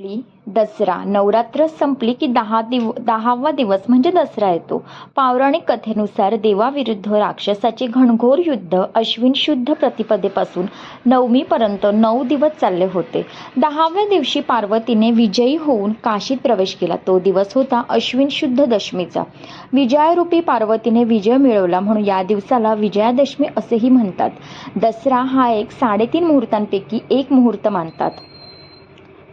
आपली दसरा. नवरात्र संपली की दहा दिव दहावा दिवस म्हणजे दसरा येतो. पौराणिक कथेनुसार देवाविरुद्ध राक्षसाचे घनघोर युद्ध अश्विन शुद्ध प्रतिपदेपासून नवमीपर्यंत नऊ दिवस चालले होते. दहाव्या दिवशी पार्वतीने विजयी होऊन काशीत प्रवेश केला. तो दिवस होता अश्विन शुद्ध दशमीचा. विजयारूपी पार्वतीने विजय मिळवला म्हणून या दिवसाला विजयादशमी असेही म्हणतात. दसरा हा एक साडेतीन मुहूर्तांपैकी एक मुहूर्त मानतात.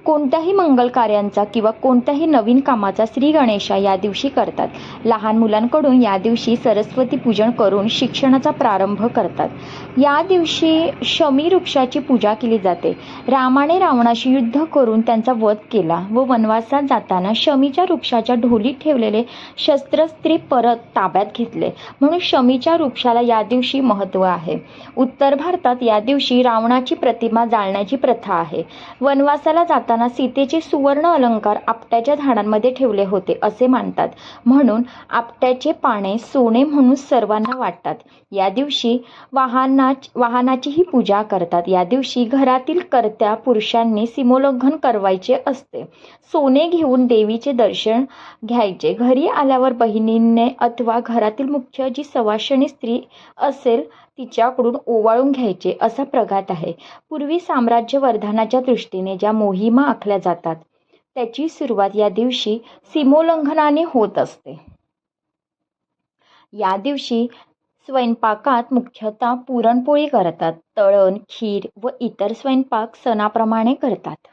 कोणत्याही मंगल कार्यांचा किंवा कोणत्याही नवीन कामाचा श्री गणेशा या दिवशी करतात. लहान मुलांकडून या दिवशी सरस्वती पूजन करून शिक्षणाचा प्रारंभ करतात. या दिवशी शमी वृक्षाची पूजा केली जाते. रामाने रावणाशी युद्ध करून त्यांचा वध केला व वनवासात जाताना शमीच्या वृक्षाच्या ढोलीत ठेवलेले शस्त्रस्त्री परत ताब्यात घेतले. म्हणून शमीच्या वृक्षाला या दिवशी महत्त्व आहे. उत्तर भारतात या दिवशी रावणाची प्रतिमा जाळण्याची प्रथा आहे. वनवासाला जाताना सीतेचे सुवर्ण अलंकार आपट्याच्या झाडांमध्ये ठेवले होते असे मानतात. म्हणून आपट्याचे पाने सोने म्हणून सर्वांना वाटतात. या दिवशी वाहना वाहनाचीही पूजा करतात. या दिवशी घरातील कर्त्या पुरुषांनी सीमोल्लंघन करवायचे असते. सोने घेऊन देवीचे दर्शन घ्यायचे. घरी आल्यावर बहिणीने अथवा घरातील मुख्य जी सवाशणी स्त्री असेल तिच्याकडून ओवाळून घ्यायचे असा प्रघात आहे. पूर्वी साम्राज्य वर्धनाच्या दृष्टीने ज्या मोहिमा आखल्या जातात. त्याची सुरुवात या दिवशी सीमोल्लंघनाने होत असते. या दिवशी स्वयंपाकात मुख्यतः पुरणपोळी करतात. तळण खीर व इतर स्वयंपाक सणाप्रमाणे करतात.